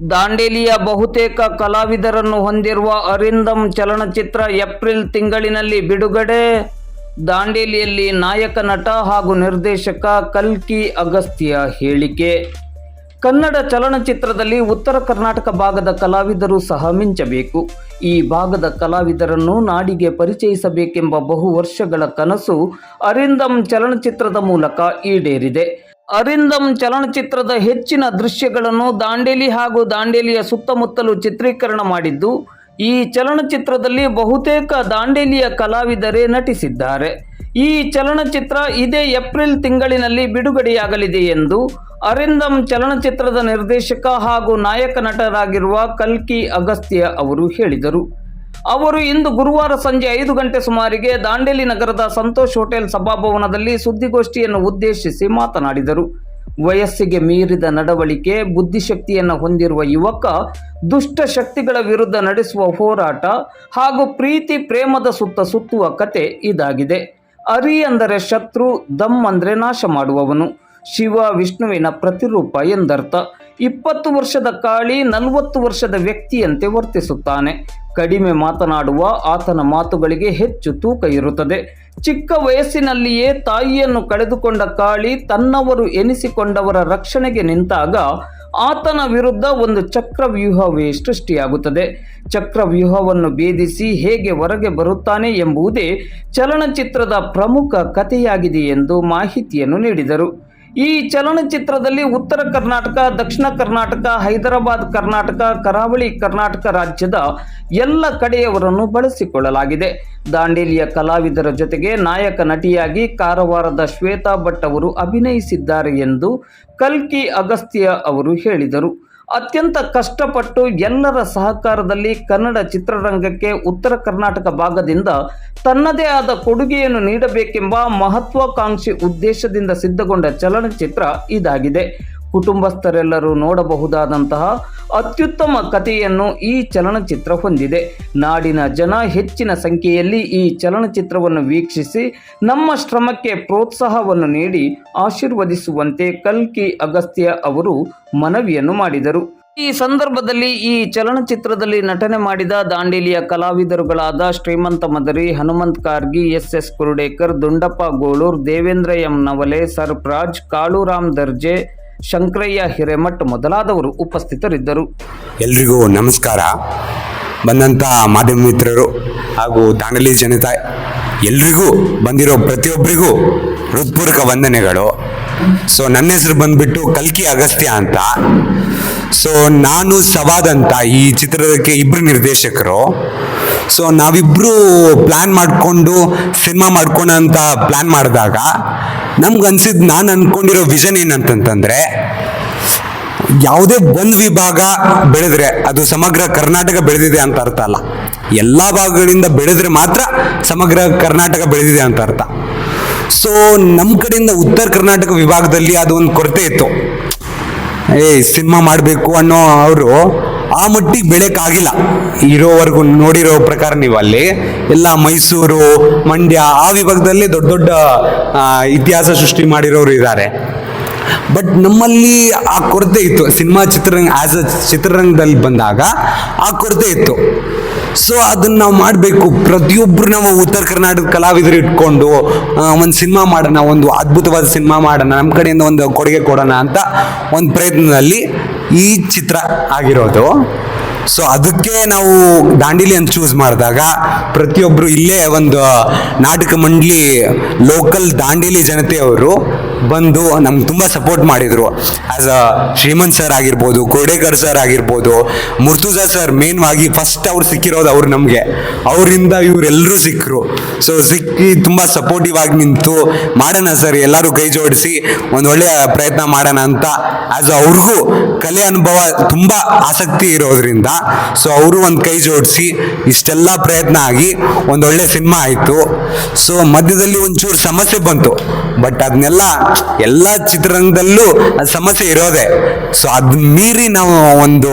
ದಾಂಡೇಲಿಯ ಬಹುತೇಕ ಕಲಾವಿದರನ್ನು ಹೊಂದಿರುವ ಅರಿಂದಂ ಚಲನಚಿತ್ರ ಏಪ್ರಿಲ್ ತಿಂಗಳಿನಲ್ಲಿ ಬಿಡುಗಡೆ. ದಾಂಡೇಲಿಯಲ್ಲಿ ನಾಯಕ, ನಟ ಹಾಗೂ ನಿರ್ದೇಶಕ ಕಲ್ಕಿ ಅಗಸ್ತ್ಯ ಹೇಳಿಕೆ. ಕನ್ನಡ ಚಲನಚಿತ್ರದಲ್ಲಿ ಉತ್ತರ ಕರ್ನಾಟಕ ಭಾಗದ ಕಲಾವಿದರು ಸಹ ಮಿಂಚಬೇಕು. ಈ ಭಾಗದ ಕಲಾವಿದರನ್ನು ನಾಡಿಗೆ ಪರಿಚಯಿಸಬೇಕೆಂಬ ಬಹು ವರ್ಷಗಳ ಕನಸು ಅರಿಂದಂ ಚಲನಚಿತ್ರದ ಮೂಲಕ ಈಡೇರಿದೆ. ಅರಿಂದಂ ಚಲನಚಿತ್ರದ ಹೆಚ್ಚಿನ ದೃಶ್ಯಗಳನ್ನು ದಾಂಡೇಲಿ ಹಾಗೂ ದಾಂಡೇಲಿಯ ಸುತ್ತಮುತ್ತಲು ಚಿತ್ರೀಕರಣ ಮಾಡಿದ್ದು, ಈ ಚಲನಚಿತ್ರದಲ್ಲಿ ಬಹುತೇಕ ದಾಂಡೇಲಿಯ ಕಲಾವಿದರೇ ನಟಿಸಿದ್ದಾರೆ. ಈ ಚಲನಚಿತ್ರ ಇದೇ ಏಪ್ರಿಲ್ ತಿಂಗಳಿನಲ್ಲಿ ಬಿಡುಗಡೆಯಾಗಲಿದೆ ಎಂದು ಅರಿಂದಂ ಚಲನಚಿತ್ರದ ನಿರ್ದೇಶಕ ಹಾಗೂ ನಾಯಕ ನಟರಾಗಿರುವ ಕಲ್ಕಿ ಅಗಸ್ತ್ಯ ಅವರು ಹೇಳಿದರು. ಅವರು ಇಂದು ಗುರುವಾರ ಸಂಜೆ ಐದು ಗಂಟೆ ಸುಮಾರಿಗೆ ದಾಂಡೇಲಿ ನಗರದ ಸಂತೋಷ್ ಹೋಟೆಲ್ ಸಭಾಭವನದಲ್ಲಿ ಸುದ್ದಿಗೋಷ್ಠಿಯನ್ನು ಉದ್ದೇಶಿಸಿ ಮಾತನಾಡಿದರು. ವಯಸ್ಸಿಗೆ ಮೀರಿದ ನಡವಳಿಕೆ, ಬುದ್ಧಿಶಕ್ತಿಯನ್ನು ಹೊಂದಿರುವ ಯುವಕ, ದುಷ್ಟ ಶಕ್ತಿಗಳ ವಿರುದ್ಧ ನಡೆಸುವ ಹೋರಾಟ ಹಾಗೂ ಪ್ರೀತಿ ಪ್ರೇಮದ ಸುತ್ತ ಸುತ್ತುವ ಕತೆ ಇದಾಗಿದೆ. ಅರಿ ಅಂದರೆ ಶತ್ರು, ದಮ್ ಅಂದರೆ ನಾಶ ಮಾಡುವವನು. ಶಿವ, ವಿಷ್ಣುವಿನ ಪ್ರತಿರೂಪ ಎಂದರ್ಥ. ಇಪ್ಪತ್ತು ವರ್ಷದ ಕಾಳಿ ನಲವತ್ತು ವರ್ಷದ ವ್ಯಕ್ತಿಯಂತೆ ವರ್ತಿಸುತ್ತಾನೆ. ಕಡಿಮೆ ಮಾತನಾಡುವ ಆತನ ಮಾತುಗಳಿಗೆ ಹೆಚ್ಚು ತೂಕ ಇರುತ್ತದೆ. ಚಿಕ್ಕ ವಯಸ್ಸಿನಲ್ಲಿಯೇ ತಾಯಿಯನ್ನು ಕಳೆದುಕೊಂಡ ಕಾಳಿ ತನ್ನವರು ಎನಿಸಿಕೊಂಡವರ ರಕ್ಷಣೆಗೆ ನಿಂತಾಗ ಆತನ ವಿರುದ್ಧ ಒಂದು ಚಕ್ರವ್ಯೂಹವೇ ಸೃಷ್ಟಿಯಾಗುತ್ತದೆ. ಚಕ್ರವ್ಯೂಹವನ್ನು ಭೇದಿಸಿ ಹೇಗೆ ಹೊರಗೆ ಬರುತ್ತಾನೆ ಎಂಬುದೇ ಚಲನಚಿತ್ರದ ಪ್ರಮುಖ ಕಥೆಯಾಗಿದೆ ಎಂದು ಮಾಹಿತಿಯನ್ನು ನೀಡಿದರು. ಈ ಚಲನಚಿತ್ರದಲ್ಲಿ ಉತ್ತರ ಕರ್ನಾಟಕ, ದಕ್ಷಿಣ ಕರ್ನಾಟಕ, ಹೈದರಾಬಾದ್ ಕರ್ನಾಟಕ, ಕರಾವಳಿ ಕರ್ನಾಟಕ ರಾಜ್ಯದ ಎಲ್ಲ ಕಡೆಯವರನ್ನು ಬಳಸಿಕೊಳ್ಳಲಾಗಿದೆ. ದಾಂಡೇಲಿಯ ಕಲಾವಿದರ ಜೊತೆಗೆ ನಾಯಕ ನಟಿಯಾಗಿ ಕಾರವಾರದ ಶ್ವೇತಾ ಭಟ್ ಅವರು ಅಭಿನಯಿಸಿದ್ದಾರೆ ಎಂದು ಕಲ್ಕಿ ಅಗಸ್ತ್ಯ ಅವರು ಹೇಳಿದರು. ಅತ್ಯಂತ ಕಷ್ಟಪಟ್ಟು ಎಲ್ಲರ ಸಹಕಾರದಲ್ಲಿ ಕನ್ನಡ ಚಿತ್ರರಂಗಕ್ಕೆ ಉತ್ತರ ಕರ್ನಾಟಕ ಭಾಗದಿಂದ ತನ್ನದೇ ಆದ ಕೊಡುಗೆಯನ್ನು ನೀಡಬೇಕೆಂಬ ಮಹತ್ವಾಕಾಂಕ್ಷಿ ಉದ್ದೇಶದಿಂದ ಸಿದ್ಧಗೊಂಡ ಚಲನಚಿತ್ರ ಇದಾಗಿದೆ. ಕುಟುಂಬಸ್ಥರೆಲ್ಲರೂ ನೋಡಬಹುದಾದಂತಹ ಅತ್ಯುತ್ತಮ ಕಥೆಯನ್ನು ಈ ಚಲನಚಿತ್ರ ಹೊಂದಿದೆ. ನಾಡಿನ ಜನ ಹೆಚ್ಚಿನ ಸಂಖ್ಯೆಯಲ್ಲಿ ಈ ಚಲನಚಿತ್ರವನ್ನು ವೀಕ್ಷಿಸಿ ನಮ್ಮ ಶ್ರಮಕ್ಕೆ ಪ್ರೋತ್ಸಾಹವನ್ನು ನೀಡಿ ಆಶೀರ್ವದಿಸುವಂತೆ ಕಲ್ಕಿ ಅಗಸ್ತ್ಯ ಅವರು ಮನವಿಯನ್ನು ಮಾಡಿದರು. ಈ ಸಂದರ್ಭದಲ್ಲಿ ಈ ಚಲನಚಿತ್ರದಲ್ಲಿ ನಟನೆ ಮಾಡಿದ ದಾಂಡೇಲಿಯ ಕಲಾವಿದರುಗಳಾದ Shrimant Madari, Hanumant Kargi, S S Kurudekar, Dundappa Golur, Devendra M Navale, Sarfraz, Kaluram Darje Shankarayya Hiremath ಮೊದಲಾದವರು ಉಪಸ್ಥಿತರಿದ್ದರು. ಎಲ್ರಿಗೂ ನಮಸ್ಕಾರ. ಬಂದಂಥ ಮಾಧ್ಯಮ ಮಿತ್ರರು ಹಾಗೂ ದಾಂಡಲಿ ಜನತಾ, ಎಲ್ರಿಗೂ ಬಂದಿರೋ ಪ್ರತಿಯೊಬ್ಬರಿಗೂ ಹೃತ್ಪೂರ್ವಕ ವಂದನೆಗಳು. ಸೊ ನನ್ನ ಹೆಸರು ಬಂದ್ಬಿಟ್ಟು ಕಲ್ಕಿ ಅಗಸ್ತ್ಯ ಅಂತ. ಸೊ ನಾನು ಸವಾದಂತ ಈ ಚಿತ್ರದಕ್ಕೆ ಇಬ್ಬರು ನಿರ್ದೇಶಕರು. ಸೊ ನಾವಿಬ್ಬರು ಪ್ಲ್ಯಾನ್ ಮಾಡಿಕೊಂಡು ಸಿನಿಮಾ ಮಾಡ್ಕೊಂಡಂತ ಅಂತ ಪ್ಲ್ಯಾನ್ ಮಾಡಿದಾಗ ನಮ್ಗೆ ಅನ್ಸಿದ್ದು ನಾನು ಅನ್ಕೊಂಡಿರೋ ವಿಷನ್ ಏನಂತಂತಂದ್ರೆ, ಯಾವುದೇ ಒಂದು ವಿಭಾಗ ಬೆಳೆದ್ರೆ, ಅದು ಸಮಗ್ರ ಕರ್ನಾಟಕ ಬೆಳೆದಿದೆ ಅಂತ ಅರ್ಥ ಅಲ್ಲ. ಎಲ್ಲ ಭಾಗಗಳಿಂದ ಬೆಳೆದ್ರೆ ಮಾತ್ರ ಸಮಗ್ರ ಕರ್ನಾಟಕ ಬೆಳೆದಿದೆ ಅಂತ ಅರ್ಥ. ಸೊ ನಮ್ಮ ಕಡೆಯಿಂದ ಉತ್ತರ ಕರ್ನಾಟಕ ವಿಭಾಗದಲ್ಲಿ ಅದು ಒಂದು ಕೊರತೆ ಇತ್ತು. ಏ ಸಿನಿಮಾ ಮಾಡಬೇಕು ಅನ್ನೋ ಅವರು ಆ ಮಟ್ಟಿಗೆ ಬೆಳೆಯಕ್ಕಾಗಿಲ್ಲ ಇರೋವರೆಗೂ ನೋಡಿರೋ ಪ್ರಕಾರ ನೀವು ಅಲ್ಲಿ ಎಲ್ಲ ಮೈಸೂರು, ಮಂಡ್ಯ ಆ ವಿಭಾಗದಲ್ಲಿ ದೊಡ್ಡ ದೊಡ್ಡ ಇತಿಹಾಸ ಸೃಷ್ಟಿ ಮಾಡಿರೋರು ಇದ್ದಾರೆ. ಬಟ್ ನಮ್ಮಲ್ಲಿ ಆ ಕೊರತೆ ಇತ್ತು. ಸಿನಿಮಾ ಚಿತ್ರರಂಗ, ಆಸ್ ಅ ಚಿತ್ರರಂಗದಲ್ಲಿ ಬಂದಾಗ ಆ ಕೊರತೆ ಇತ್ತು. ಸೊ ಅದನ್ನ ನಾವು ಮಾಡಬೇಕು. ಪ್ರತಿಯೊಬ್ಬರು ನಾವು ಉತ್ತರ ಕರ್ನಾಟಕದ ಕಲಾವಿದರು ಇಟ್ಕೊಂಡು ಒಂದು ಸಿನಿಮಾ ಮಾಡೋಣ, ಒಂದು ಅದ್ಭುತವಾದ ಸಿನಿಮಾ ಮಾಡೋಣ ನಮ್ಮ ಕಡೆಯಿಂದ ಒಂದು ಕೊಡುಗೆ ಕೊಡೋಣ ಅಂತ ಒಂದು ಪ್ರಯತ್ನದಲ್ಲಿ ಈ ಚಿತ್ರ ಆಗಿರೋದು. ಸೊ ಅದಕ್ಕೆ ನಾವು ದಾಂಡಿಲಿ ಅಂತ ಚೂಸ್ ಮಾಡಿದಾಗ ಪ್ರತಿಯೊಬ್ಬರು ಇಲ್ಲೇ ಒಂದು ನಾಟಕ ಮಂಡಳಿ ಲೋಕಲ್ ದಾಂಡೇಲಿ ಜನತೆಯವರು ಬಂದು ನಮ್ಗೆ ತುಂಬ ಸಪೋರ್ಟ್ ಮಾಡಿದರು. ಆಸ್ ಅ ಶ್ರೀಮಂತ್ ಸರ್ ಆಗಿರ್ಬೋದು, ಕೋಡೇಕರ್ ಸರ್ ಆಗಿರ್ಬೋದು ಮುರ್ತುಜಾ ಸರ್ ಮೇನ್ ಆಗಿ ಫಸ್ಟ್ ಅವ್ರು ಸಿಕ್ಕಿರೋದು ಅವ್ರು ನಮಗೆ. ಅವರಿಂದ ಇವರೆಲ್ಲರೂ ಸಿಕ್ಕರು ಸೊ ಸಿಕ್ಕಿ ತುಂಬ ಸಪೋರ್ಟಿವ್ ಆಗಿ ನಿಂತು, ಮಾಡೋಣ ಸರ್ ಎಲ್ಲರೂ ಕೈ ಜೋಡಿಸಿ, ಒಂದು ಒಳ್ಳೆಯ ಪ್ರಯತ್ನ ಮಾಡೋಣ ಅಂತ. ಆಸ್ ಅವ್ರಿಗೂ ಕಲೆ ಅನುಭವ ತುಂಬ ಆಸಕ್ತಿ ಇರೋದ್ರಿಂದ ಸೊ ಅವರು ಒಂದು ಕೈ ಜೋಡಿಸಿ, ಇಷ್ಟೆಲ್ಲ ಪ್ರಯತ್ನ ಆಗಿ ಒಂದು ಒಳ್ಳೆ ಸಿನಿಮಾ ಆಯಿತು. ಸೊ ಮಧ್ಯದಲ್ಲಿ ಒಂಚೂರು ಸಮಸ್ಯೆ ಬಂತು. ಬಟ್ ಅದನ್ನೆಲ್ಲ ಎಲ್ಲ ಚಿತ್ರರಂಗದಲ್ಲೂ ಸಮಸ್ಯೆ ಇರೋದೆ. ಸೊ ಅದ್ ಮೀರಿ ನಾವು ಒಂದು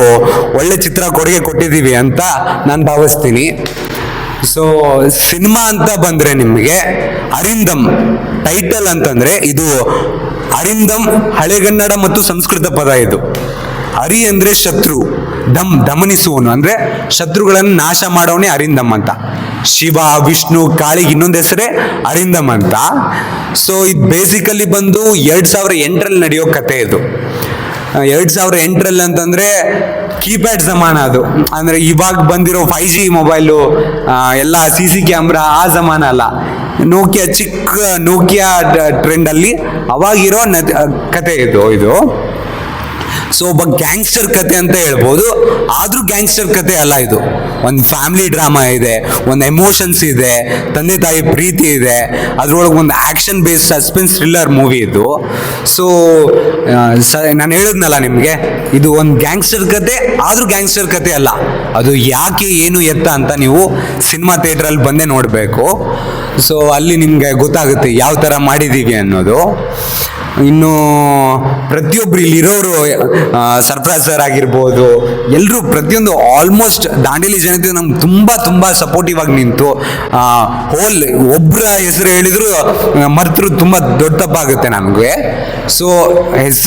ಒಳ್ಳೆ ಚಿತ್ರ ಕೊಡುಗೆ ಕೊಟ್ಟಿದ್ದೀವಿ ಅಂತ ನಾನು ಭಾವಿಸ್ತೀನಿ. ಸೊ ಸಿನಿಮಾ ಅಂತ ಬಂದ್ರೆ ನಿಮಗೆ ಅರಿಂದಮ್. ಟೈಟಲ್ ಅಂತಂದ್ರೆ ಇದು ಅರಿಂದಮ್, ಹಳೆಗನ್ನಡ ಮತ್ತು ಸಂಸ್ಕೃತ ಪದ ಇದು. ಅರಿ ಅಂದ್ರೆ ಶತ್ರು, ದಮ್ ದಮನಿಸುವನು ಅಂದ್ರೆ ಶತ್ರುಗಳನ್ನು ನಾಶ ಮಾಡೋನೇ ಅರಿಂದಮ್ ಅಂತ. ಶಿವ, ವಿಷ್ಣು, ಕಾಳಿಗೆ ಇನ್ನೊಂದು ಹೆಸರೇ ಅರಿಂದಮ್ ಅಂತ. ಸೊ ಇದು ಬೇಸಿಕಲಿ ಬಂದು ಎರಡ್ ಸಾವಿರ ಎಂಟರಲ್ಲಿ ನಡೆಯೋ ಕತೆ ಇದು. ಎರಡ್ ಸಾವಿರ ಎಂಟರಲ್ಲಿ ಅಂತಂದ್ರೆ ಕೀಪ್ಯಾಡ್ ಜಮಾನ ಅದು. ಅಂದ್ರೆ ಇವಾಗ ಬಂದಿರೋ ಫೈ ಜಿ ಮೊಬೈಲು ಎಲ್ಲ ಸಿ ಸಿ ಕ್ಯಾಮ್ರಾ, ಆ ಜಮಾನ ಅಲ್ಲ. ನೋಕಿಯಾ ಚಿಕ್ಕ ನೋಕಿಯಾ ಟ್ರೆಂಡ್ ಅಲ್ಲಿ ಅವಾಗಿರೋ ಕತೆ ಇದು ಇದು. ಸೊ ಒಬ್ಬ ಗ್ಯಾಂಗ್ಸ್ಟರ್ ಕತೆ ಅಂತ ಹೇಳ್ಬೋದು. ಆದ್ರೂ ಗ್ಯಾಂಗ್ಸ್ಟರ್ ಕತೆ ಅಲ್ಲ ಇದು. ಒಂದು ಫ್ಯಾಮಿಲಿ ಡ್ರಾಮಾ ಇದೆ, ಒಂದು ಎಮೋಷನ್ಸ್ ಇದೆ, ತಂದೆ ತಾಯಿ ಪ್ರೀತಿ ಇದೆ, ಅದ್ರೊಳಗೆ ಒಂದು action based suspense thriller movie ಇದು. ಸೊ, ನಾನು ಹೇಳಿದ್ನಲ್ಲ ನಿಮಗೆ, ಇದು ಒಂದು ಗ್ಯಾಂಗ್ಸ್ಟರ್ ಕತೆ, ಆದ್ರೂ ಗ್ಯಾಂಗ್ಸ್ಟರ್ ಕತೆ ಅಲ್ಲ. ಅದು ಯಾಕೆ ಏನು ಎತ್ತ ಅಂತ ನೀವು ಸಿನಿಮಾ ಥಿಯೇಟ್ರಲ್ಲಿ ಬಂದೇ ನೋಡಬೇಕು. ಸೊ ಅಲ್ಲಿ ನಿಮಗೆ ಗೊತ್ತಾಗುತ್ತೆ ಯಾವ ಥರ ಮಾಡಿದ್ದೀವಿ ಅನ್ನೋದು. ಇನ್ನು ಪ್ರತಿಯೊಬ್ಬರು ಇಲ್ಲಿರೋರು ಸರ್ಫ್ರಾಜ್ ಸರ್ ಆಗಿರ್ಬೋದು ಎಲ್ಲರೂ ಪ್ರತಿಯೊಂದು ಆಲ್ಮೋಸ್ಟ್ ದಾಂಡೇಲಿ ಜನತೆ ನಮ್ಗೆ ತುಂಬ ತುಂಬ ಸಪೋರ್ಟಿವ್ ಆಗಿ ನಿಂತು ಹೋಲ್ ಒಬ್ಬರ ಹೆಸರು ಹೇಳಿದ್ರು ಮರ್ತರು ತುಂಬ ದೊಡ್ಡ ತಪ್ಪಾಗುತ್ತೆ ನಮಗೆ. ಸೊ ಹೆಸ್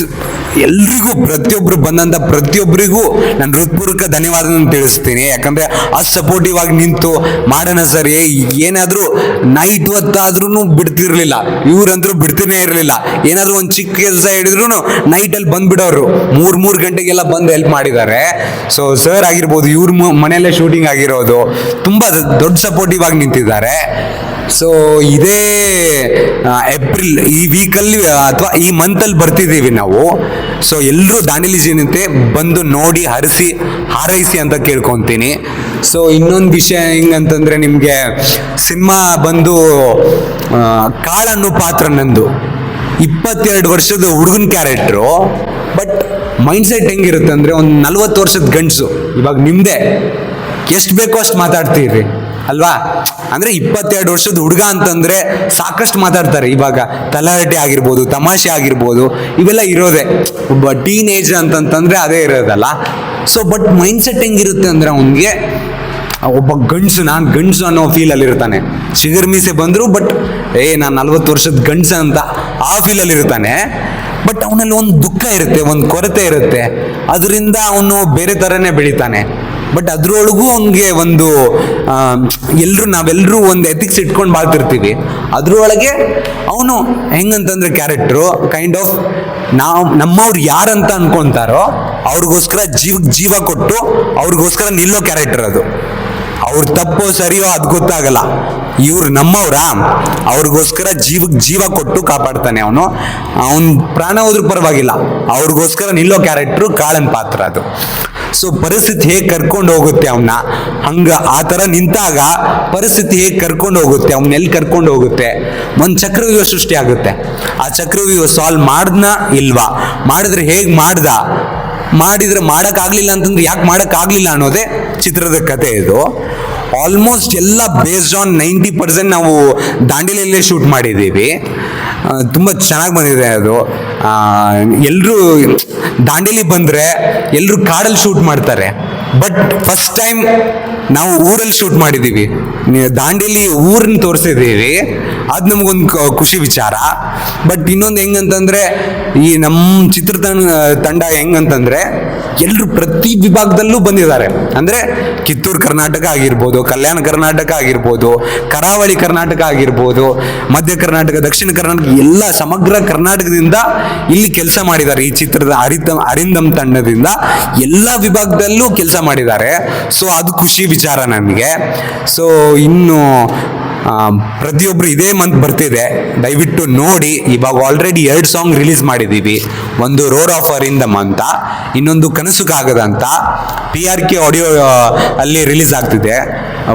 ಎಲ್ರಿಗೂ ಪ್ರತಿಯೊಬ್ರು ಬಂದಂತ ಪ್ರತಿಯೊಬ್ಬರಿಗೂ ನಾನು ಹೃತ್ಪೂರ್ವಕ ಧನ್ಯವಾದ ತಿಳಿಸ್ತೀನಿ. ಯಾಕಂದ್ರೆ ಅಷ್ಟು ಸಪೋರ್ಟಿವ್ ಆಗಿ ನಿಂತು ಮಾಡೋಣ ಸರ್ ಏನಾದರೂ ನೈಟ್ ಹೊತ್ತಾದ್ರೂ ಬಿಡ್ತಿರ್ಲಿಲ್ಲ. ಇವ್ರಂದ್ರೂ ಬಿಡ್ತಿನೇ ಇರಲಿಲ್ಲ. ಏನಾದರೂ ಒಂದು ಚಿಕ್ಕ ಕೆಲಸ ಹೇಳಿದ್ರು ನೈಟಲ್ಲಿ ಬಂದ್ಬಿಡೋರು. ಮೂರು ಮೂರು ಗಂಟೆಗೆಲ್ಲ ಬಂದು ಹೆಲ್ಪ್ ಮಾಡಿದ್ದಾರೆ. ಸೊ ಸರ್ ಆಗಿರ್ಬೋದು, ಇವ್ರ ಮನೆಯಲ್ಲೇ ಶೂಟಿಂಗ್ ಆಗಿರೋದು, ತುಂಬ ದೊಡ್ಡ ಸಪೋರ್ಟಿವ್ ಆಗಿ ನಿಂತಿದ್ದಾರೆ. ಸೊ ಇದೇ ಏಪ್ರಿಲ್ ಈ ವೀಕಲ್ಲಿ ಅಥವಾ ಈ ಮಂತಲ್ಲಿ ಬರ್ತಿದ್ದೀವಿ ನಾವು. ಸೊ ಎಲ್ಲರೂ ದಾಂಡೇಲಿ ಜನತೆ ಬಂದು ನೋಡಿ, ಹರಿಸಿ, ಹಾರೈಸಿ ಅಂತ ಕೇಳ್ಕೊತೀನಿ. ಸೊ ಇನ್ನೊಂದು ವಿಷಯ ಹೆಂಗಂತಂದರೆ ನಿಮಗೆ ಸಿನಿಮಾ ಬಂದು ಕಾಳನ್ನು ಪಾತ್ರ ನಂದು. ಇಪ್ಪತ್ತೆರಡು ವರ್ಷದ ಹುಡುಗನ ಕ್ಯಾರೆಕ್ಟ್ರು ಬಟ್ ಮೈಂಡ್ ಸೆಟ್ ಹೆಂಗಿರುತ್ತೆ ಅಂದರೆ ಒಂದು ನಲ್ವತ್ತು ವರ್ಷದ ಗಂಡಸು. ಇವಾಗ ನಿಮ್ಮದೇ ಎಷ್ಟು ಬೇಕೋ ಅಷ್ಟು ಮಾತಾಡ್ತೀರಿ. ಅಲ್ವಾ? ಅಂದ್ರೆ ಇಪ್ಪತ್ತೆರಡು ವರ್ಷದ ಹುಡುಗ ಅಂತಂದ್ರೆ ಸಾಕಷ್ಟು ಮಾತಾಡ್ತಾರೆ. ಇವಾಗ ತಲಾಟೆ ಆಗಿರ್ಬೋದು, ತಮಾಷೆ ಆಗಿರ್ಬೋದು, ಇವೆಲ್ಲ ಇರೋದೆ. ಒಬ್ಬ ಟೀನ್ ಏಜ್ ಅಂತಂತಂದ್ರೆ ಅದೇ ಇರೋದಲ್ಲ. ಸೊ ಬಟ್ ಮೈಂಡ್ ಸೆಟ್ ಹೆಂಗಿರುತ್ತೆ ಅಂದ್ರೆ ಅವನಿಗೆ, ಒಬ್ಬ ಗಂಡ್ಸು, ನಾನು ಗಂಡ್ಸು ಅನ್ನೋ ಫೀಲಲ್ಲಿ ಇರ್ತಾನೆ. ಶಿಗರ್ ಮೀಸೆ ಬಂದ್ರು ಬಟ್ ಏ, ನಾನು ನಲ್ವತ್ತು ವರ್ಷದ ಗಂಡ್ಸ ಅಂತ ಆ ಫೀಲಲ್ಲಿ ಇರ್ತಾನೆ. ಬಟ್ ಅವನಲ್ಲಿ ಒಂದು ದುಃಖ ಇರುತ್ತೆ, ಒಂದು ಕೊರತೆ ಇರುತ್ತೆ. ಅದರಿಂದ ಅವನು ಬೇರೆ ಥರನೇ ಬೆಳಿತಾನೆ. ಬಟ್ ಅದ್ರೊಳಗೂ ಅವನಿಗೆ ಒಂದು ಎಲ್ಲರೂ ನಾವೆಲ್ಲರೂ ಒಂದು ಎಥಿಕ್ಸ್ ಇಟ್ಕೊಂಡು ಬಾಳ್ತಿರ್ತೀವಿ. ಅದರೊಳಗೆ ಅವನು ಹೆಂಗಂತಂದ್ರೆ ಕ್ಯಾರೆಕ್ಟ್ರು ಕೈಂಡ್ ಆಫ್ ನಾವು, ನಮ್ಮವ್ರು ಯಾರಂತ ಅನ್ಕೊಂತಾರೋ ಅವ್ರಿಗೋಸ್ಕರ ಜೀವ ಜೀವ ಕೊಟ್ಟು ಅವ್ರಿಗೋಸ್ಕರ ನಿಲ್ಲೋ ಕ್ಯಾರೆಕ್ಟರ್ ಅದು. ಅವ್ರ ತಪ್ಪೋ ಸರಿಯೋ ಅದು ಗೊತ್ತಾಗಲ್ಲ. ಇವ್ರು ನಮ್ಮವ್ರ, ಅವ್ರಿಗೋಸ್ಕರ ಜೀವಕ್ಕೆ ಜೀವ ಕೊಟ್ಟು ಕಾಪಾಡ್ತಾನೆ ಅವನು. ಅವನ್ ಪ್ರಾಣ ಹೋದ್ರೂ ಪರವಾಗಿಲ್ಲ, ಅವ್ರಿಗೋಸ್ಕರ ನಿಲ್ಲೋ ಕ್ಯಾರೆಕ್ಟ್ರು ಕಾಳನ್ ಪಾತ್ರ ಅದು. ಸೊ ಪರಿಸ್ಥಿತಿ ಹೇಗೆ ಕರ್ಕೊಂಡು ಹೋಗುತ್ತೆ ಅವನ್ನ ಹಂಗ ಆ ಥರ ನಿಂತಾಗ ಪರಿಸ್ಥಿತಿ ಹೇಗೆ ಕರ್ಕೊಂಡು ಹೋಗುತ್ತೆ? ಅವನ್ನೆಲ್ಲಿ ಕರ್ಕೊಂಡು ಹೋಗುತ್ತೆ? ಒಂದು ಚಕ್ರವ್ಯೂಹ ಸೃಷ್ಟಿ ಆಗುತ್ತೆ. ಆ ಚಕ್ರವ್ಯೂಹ ಸಾಲ್ವ್ ಮಾಡ್ದನ ಇಲ್ವಾ? ಮಾಡಿದ್ರೆ ಹೇಗೆ ಮಾಡ್ದ? ಮಾಡಿದ್ರೆ ಮಾಡೋಕ್ಕಾಗಲಿಲ್ಲ ಅಂತಂದ್ರೆ ಯಾಕೆ ಮಾಡೋಕ್ಕಾಗಲಿಲ್ಲ ಅನ್ನೋದೇ ಚಿತ್ರದ ಕತೆ ಇದು. ಆಲ್ಮೋಸ್ಟ್ ಎಲ್ಲ ಬೇಸ್ಡ್ ಆನ್ ನೈಂಟಿ ಪರ್ಸೆಂಟ್ ನಾವು ದಾಂಡೇಲಿಯಲ್ಲೇ ಶೂಟ್ ಮಾಡಿದ್ದೀವಿ. ತುಂಬ ಚೆನ್ನಾಗಿ ಬಂದಿದೆ ಅದು. ಎಲ್ಲರೂ ದಾಂಡೇಲಿ ಬಂದರೆ ಎಲ್ಲರೂ ಕಾಡಲ್ಲಿ ಶೂಟ್ ಮಾಡ್ತಾರೆ. ಬಟ್ ಫಸ್ಟ್ ಟೈಮ್ ನಾವು ಊರಲ್ಲಿ ಶೂಟ್ ಮಾಡಿದ್ದೀವಿ. ದಾಂಡೇಲಿ ಊರನ್ನ ತೋರಿಸಿದ್ದೀವಿ. ಅದು ನಮಗೊಂದು ಖುಷಿ ವಿಚಾರ. ಬಟ್ ಇನ್ನೊಂದು ಹೆಂಗಂತಂದ್ರೆ, ಈ ನಮ್ಮ ಚಿತ್ರತಂಡ ತಂಡ ಹೆಂಗಂತಂದ್ರೆ ಎಲ್ಲರೂ ಪ್ರತಿ ವಿಭಾಗದಲ್ಲೂ ಬಂದಿದ್ದಾರೆ. ಅಂದ್ರೆ ಕಿತ್ತೂರು ಕರ್ನಾಟಕ ಆಗಿರ್ಬೋದು, ಕಲ್ಯಾಣ ಕರ್ನಾಟಕ ಆಗಿರ್ಬೋದು, ಕರಾವಳಿ ಕರ್ನಾಟಕ ಆಗಿರ್ಬೋದು, ಮಧ್ಯ ಕರ್ನಾಟಕ, ದಕ್ಷಿಣ ಕರ್ನಾಟಕ, ಎಲ್ಲ ಸಮಗ್ರ ಕರ್ನಾಟಕದಿಂದ ಇಲ್ಲಿ ಕೆಲಸ ಮಾಡಿದ್ದಾರೆ. ಈ ಚಿತ್ರದ ಅರಿತ, ಅರಿಂದಮ್ ತಂಡದಿಂದ ಎಲ್ಲ ವಿಭಾಗದಲ್ಲೂ ಕೆಲಸ ಮಾಡಿದ್ದಾರೆ. ಸೊ ಅದು ಖುಷಿ ವಿಚಾರ ನನಗೆ. ಸೊ ಇನ್ನು ಪ್ರತಿಯೊಬ್ಬರು ಇದೇ ಮಂತ್ ಬರ್ತಿದೆ. ದಯವಿಟ್ಟು ನೋಡಿ. ಇವಾಗ ಆಲ್ರೆಡಿ ಎರಡು ಸಾಂಗ್ ರಿಲೀಸ್ ಮಾಡಿದ್ದೀವಿ. ಒಂದು ರೋಡ್ ಆಫರ್ ಇಂದಮ್ ಅಂತ ಇನ್ನೊಂದು ಕನಸು ಕಾಗದ ಅಂತ. ಪಿ ಆರ್ ಕೆ ಆಡಿಯೋ ಅಲ್ಲಿ ರಿಲೀಸ್ ಆಗ್ತಿದೆ.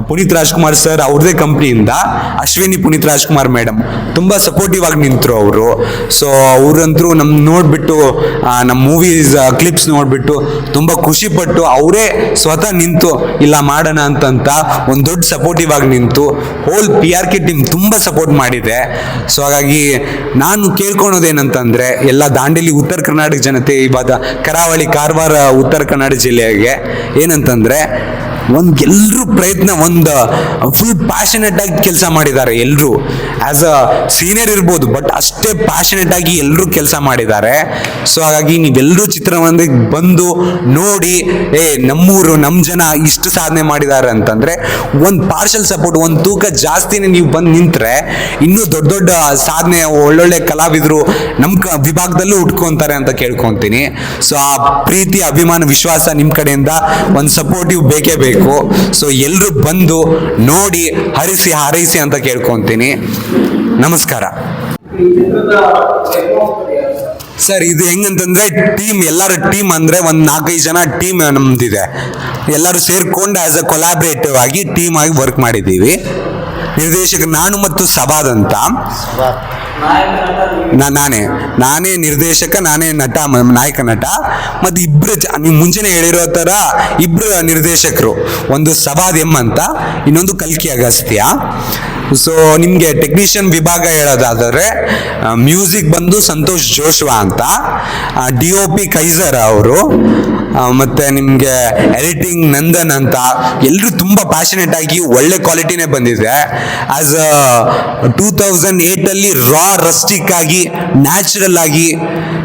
ಪುನೀತ್ ರಾಜ್ಕುಮಾರ್ ಸರ್ ಅವ್ರದೇ ಕಂಪ್ನಿಯಿಂದ ಅಶ್ವಿನಿ ಪುನೀತ್ ರಾಜ್ಕುಮಾರ್ ಮೇಡಮ್ ತುಂಬ ಸಪೋರ್ಟಿವ್ ಆಗಿ ನಿಂತರು ಅವರು. ಸೊ ಅವರಂತೂ ನಮ್ಮ ನೋಡಿಬಿಟ್ಟು ನಮ್ಮ ಮೂವೀಸ್ ಕ್ಲಿಪ್ಸ್ ನೋಡಿಬಿಟ್ಟು ತುಂಬ ಖುಷಿಪಟ್ಟು ಅವರೇ ಸ್ವತಃ ನಿಂತು ಇಲ್ಲ ಮಾಡೋಣ ಅಂತಂತ ಒಂದು ದೊಡ್ಡ ಸಪೋರ್ಟಿವ್ ಆಗಿ ನಿಂತು whole P R K team ತುಂಬ ಸಪೋರ್ಟ್ ಮಾಡಿದೆ. ಸೊ ಹಾಗಾಗಿ ನಾನು ಕೇಳ್ಕೊಳೋದೇನಂತಂದರೆ ಎಲ್ಲ ದಾಂಡೇಲಿ ಉತ್ತರ ಕರ್ನಾಟಕ ಜನತೆ ಇವಾಗ ಕರಾವಳಿ, ಕಾರವಾರ, ಉತ್ತರ ಕನ್ನಡ ಜಿಲ್ಲೆಗೆ ಏನಂತಂದ್ರೆ ಒಂದು ಎಲ್ಲರೂ ಪ್ರಯತ್ನ, ಒಂದು ಫುಲ್ ಪ್ಯಾಷನೆಟ್ ಆಗಿ ಕೆಲಸ ಮಾಡಿದ್ದಾರೆ ಎಲ್ಲರೂ ಆ್ಯಸ್ ಅ ಸೀನಿಯರ್ ಇರ್ಬೋದು ಬಟ್ ಅಷ್ಟೇ ಪ್ಯಾಷನೆಟ್ ಆಗಿ ಎಲ್ಲರೂ ಕೆಲಸ ಮಾಡಿದ್ದಾರೆ. ಸೊ ಹಾಗಾಗಿ ನೀವೆಲ್ಲರೂ ಚಿತ್ರಮಂದಿರಕ್ಕೆ ಬಂದು ನೋಡಿ, ಏ, ನಮ್ಮೂರು ನಮ್ಮ ಜನ ಇಷ್ಟು ಸಾಧನೆ ಮಾಡಿದ್ದಾರೆ ಅಂತಂದರೆ, ಒಂದು ಪಾರ್ಷಲ್ ಸಪೋರ್ಟ್ ಒಂದು ತೂಕ ಜಾಸ್ತಿನೇ ನೀವು ಬಂದು ನಿಂತರೆ, ಇನ್ನೂ ದೊಡ್ಡ ದೊಡ್ಡ ಸಾಧನೆ, ಒಳ್ಳೊಳ್ಳೆ ಕಲಾವಿದರು ನಮ್ಮ ಕ, ವಿಭಾಗದಲ್ಲೂ ಉಟ್ಕೊತಾರೆ ಅಂತ ಕೇಳ್ಕೊತೀನಿ. ಸೊ ಆ ಪ್ರೀತಿ, ಅಭಿಮಾನ, ವಿಶ್ವಾಸ ನಿಮ್ಮ ಕಡೆಯಿಂದ, ಒಂದು ಸಪೋರ್ಟಿವ್ ಬೇಕೇ ಬೇಕು. ಸೊ ಎಲ್ಲರೂ ಬಂದು ನೋಡಿ, ಹರಿಸಿ, ಹಾರೈಸಿ ಅಂತ ಕೇಳ್ಕೊತೀನಿ. ನಮಸ್ಕಾರ. ಸರ್, ಇದು ಹೆಂಗಂತಂದ್ರೆ ಟೀಮ್ ಎಲ್ಲರ ಟೀಮ್ ಅಂದ್ರೆ ಒಂದ್ ನಾಲ್ಕೈದು ಜನ ಟೀಮ್ ನಮ್ದಿದೆ. ಎಲ್ಲರೂ ಸೇರ್ಕೊಂಡು ಆಸ್ ಅ ಕೊಲಾಬ್ರೇಟಿವ್ ಆಗಿ ಟೀಮ್ ಆಗಿ ವರ್ಕ್ ಮಾಡಿದ್ದೀವಿ. ನಿರ್ದೇಶಕ ನಾನು ಮತ್ತು ಸಬಾದ್ ಅಂತ. ನಾನೇ. ನಾನೇ ನಿರ್ದೇಶಕ, ನಾನೇ ನಟ ನಾಯಕ ನಟ. ಮತ್ತು ಇಬ್ರು ಜ ನೀವು ಮುಂಚೆನೆ ಹೇಳಿರೋ ಥರ ಇಬ್ರು ನಿರ್ದೇಶಕರು. ಒಂದು ಸಬಾದ್ ಎಂ ಅಂತ, ಇನ್ನೊಂದು ಕಲ್ಕಿ ಅಗಸ್ತ್ಯ. ಸೊ ನಿಮಗೆ ಟೆಕ್ನಿಷಿಯನ್ ವಿಭಾಗ ಹೇಳೋದಾದರೆ ಮ್ಯೂಸಿಕ್ ಬಂದು ಸಂತೋಷ್ ಜೋಶ್ವಾ ಅಂತ. ಡಿ ಒ ಪಿ ಕೈಸರ್ ಅವರು. ಮತ್ತು ನಿಮಗೆ ಎಡಿಟಿಂಗ್ ನಂದನ್ ಅಂತ ಎಲ್ಲರೂ ತುಂಬ ಪ್ಯಾಷನೆಟ್ ಆಗಿ ಒಳ್ಳೆ ಕ್ವಾಲಿಟಿನೇ ಬಂದಿದೆ. ಆಸ್ ಟೂ ತೌಸಂಡ್ ಏಯ್ಟಲ್ಲಿ ರಾ ರಸ್ಟಿಕ್ ಆಗಿ ನ್ಯಾಚುರಲ್ ಆಗಿ,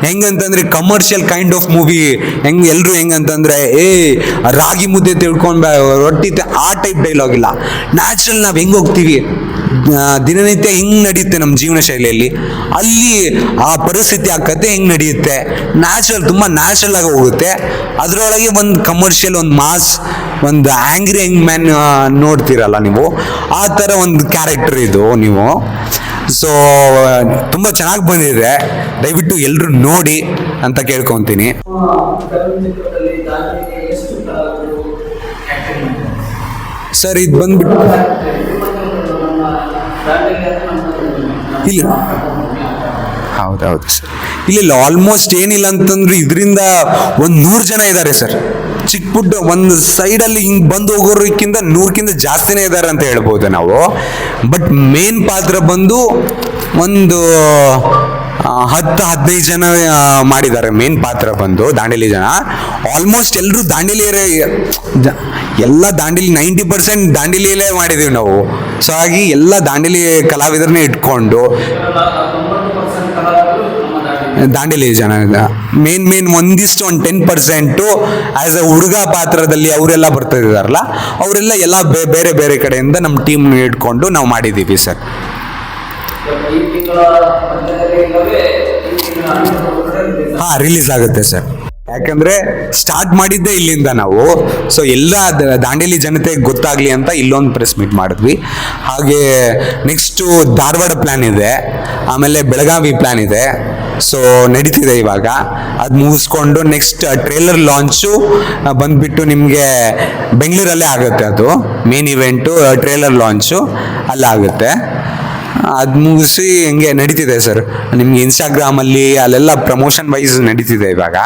ಹೆಂಗಂತಂದ್ರೆ ಕಮರ್ಷಿಯಲ್ ಕೈಂಡ್ ಆಫ್ ಮೂವಿ ಹೆಂಗ್ ಎಲ್ಲರೂ ಹೆಂಗಂತಂದ್ರೆ ಏ ರಾಗಿ ಮುದ್ದೆ ತಿಳ್ಕೊಂಡ್ ರೊಟ್ಟಿ ಆ ಟೈಪ್ ಡೈಲಾಗ್ ಇಲ್ಲ. ನ್ಯಾಚುರಲ್ ನಾವು ಹೆಂಗ್ ಹೋಗ್ತೀವಿ? ದಿನನಿತ್ಯ ಹಿಂಗ್ ನಡೆಯುತ್ತೆ ನಮ್ಮ ಜೀವನ ಶೈಲಿಯಲ್ಲಿ? ಅಲ್ಲಿ ಆ ಪರಿಸ್ಥಿತಿ, ಆ ಕತೆ ಹೆಂಗ್ ನಡೆಯುತ್ತೆ? ನ್ಯಾಚುರಲ್ ತುಂಬಾ ನ್ಯಾಚುರಲ್ ಆಗಿ ಹೋಗುತ್ತೆ. ಅದರೊಳಗೆ ಒಂದು ಕಮರ್ಷಿಯಲ್ ಒಂದು ಮಾಸ್ ಒಂದು ಆಂಗ್ರಿ ಹೆಂಗ್ ಮ್ಯಾನ್ ನೋಡ್ತೀರಲ್ಲ ನೀವು? ಆ ಥರ ಒಂದು ಕ್ಯಾರೆಕ್ಟರ್ ಇದು ನೀವು. ಸೊ ತುಂಬ ಚೆನ್ನಾಗಿ ಬಂದಿದೆ. ದಯವಿಟ್ಟು ಎಲ್ಲರೂ ನೋಡಿ ಅಂತ ಕೇಳ್ಕೊತೀನಿ. ಸರ್, ಇದು ಬಂದ್ಬಿಟ್ಟು ಇಲ್ಲ. ಹೌದೌದು. ಸರ್ ಇಲ್ಲ ಆಲ್ಮೋಸ್ಟ್ ಏನಿಲ್ಲ ಅಂತಂದ್ರೆ ಇದರಿಂದ ಒಂದು ನೂರು ಜನ ಇದ್ದಾರೆ ಸರ್. ಚಿಕ್ಕ ಪುಟ್ಟ ಒಂದು ಸೈಡಲ್ಲಿ ಹಿಂಗೆ ಬಂದು ಹೋಗೋರಕ್ಕಿಂತ ನೂರಕ್ಕಿಂತ ಜಾಸ್ತಿನೇ ಇದ್ದಾರೆ ಅಂತ ಹೇಳ್ಬೋದು ನಾವು. ಬಟ್ ಮೇನ್ ಪಾತ್ರ ಬಂದು ಒಂದು ಹತ್ತು ಹದಿನೈದು ಜನ ಮಾಡಿದ್ದಾರೆ. ಮೇನ್ ಪಾತ್ರ ಬಂದು ದಾಂಡೇಲಿ ಜನ. ಆಲ್ಮೋಸ್ಟ್ ಎಲ್ಲರೂ ದಾಂಡೇಲಿಯರೇ ಎಲ್ಲ ದಾಂಡೇಲಿ ನೈಂಟಿ ಪರ್ಸೆಂಟ್ ದಾಂಡೇಲಿಯಲ್ಲೇ ಮಾಡಿದ್ದೀವಿ ನಾವು. ಸೊ ಹಾಗಾಗಿ ಎಲ್ಲ ದಾಂಡೇಲಿ ಕಲಾವಿದರನ್ನೇ ಇಟ್ಕೊಂಡು ದಾಂಡೇಲಿ ಜನ ಮೇನ್ ಮೇನ್ ಒಂದಿಷ್ಟು ಒಂದು ಟೆನ್ ಪರ್ಸೆಂಟು ಆ್ಯಸ್ ಅ ಹುಡುಗ ಪಾತ್ರದಲ್ಲಿ ಅವರೆಲ್ಲ ಬರ್ತಾ ಇದ್ದಾರಲ್ಲ, ಅವರೆಲ್ಲ ಎಲ್ಲ ಬೇರೆ ಬೇರೆ ಕಡೆಯಿಂದ ನಮ್ಮ ಟೀಮ್ ಇಟ್ಕೊಂಡು ನಾವು ಮಾಡಿದ್ದೀವಿ ಸರ್ ಈ ತಿಂಗಳ ಮಧ್ಯದಲ್ಲಿ ಇಲ್ಲವೇ ಈ ತಿಂಗಳ ಅಂತ್ಯದಲ್ಲಿ ಹಾ ರಿಲೀಸ್ ಆಗುತ್ತೆ ಸರ್ ಯಾಕಂದ್ರೆ ಸ್ಟಾರ್ಟ್ ಮಾಡಿದ್ದೆ ಇಲ್ಲಿಂದ ನಾವು. ಸೊ ಎಲ್ಲ ದಾಂಡೇಲಿ ಜನತೆಗೆ ಗೊತ್ತಾಗ್ಲಿ ಅಂತ ಇಲ್ಲೊಂದು ಪ್ರೆಸ್ ಮೀಟ್ ಮಾಡಿದ್ವಿ. ಹಾಗೆ ನೆಕ್ಸ್ಟು ಧಾರವಾಡ ಪ್ಲ್ಯಾನ್ ಇದೆ. ಆಮೇಲೆ ಬೆಳಗಾವಿ ಪ್ಲ್ಯಾನ್ ಇದೆ. ಸೊ ನಡೀತಿದೆ ಇವಾಗ. ಅದು ಮುಗಿಸ್ಕೊಂಡು ನೆಕ್ಸ್ಟ್ ಟ್ರೇಲರ್ ಲಾಂಚು ಬಂದ್ಬಿಟ್ಟು ನಿಮಗೆ ಬೆಂಗಳೂರಲ್ಲೇ ಆಗುತ್ತೆ ಅದು. ಮೇನ್ ಇವೆಂಟು ಟ್ರೇಲರ್ ಲಾಂಚು ಅಲ್ಲಾಗುತ್ತೆ ಅದು ಮುಗಿಸಿ ಹಿಂಗೆ ನಡೀತಿದೆ ಸರ್ ನಿಮ್ಗೆ ಇನ್ಸ್ಟಾಗ್ರಾಮಲ್ಲಿ ಅಲ್ಲೆಲ್ಲ ಪ್ರಮೋಷನ್ ವೈಸ್ ನಡೀತಿದೆ ಇವಾಗ.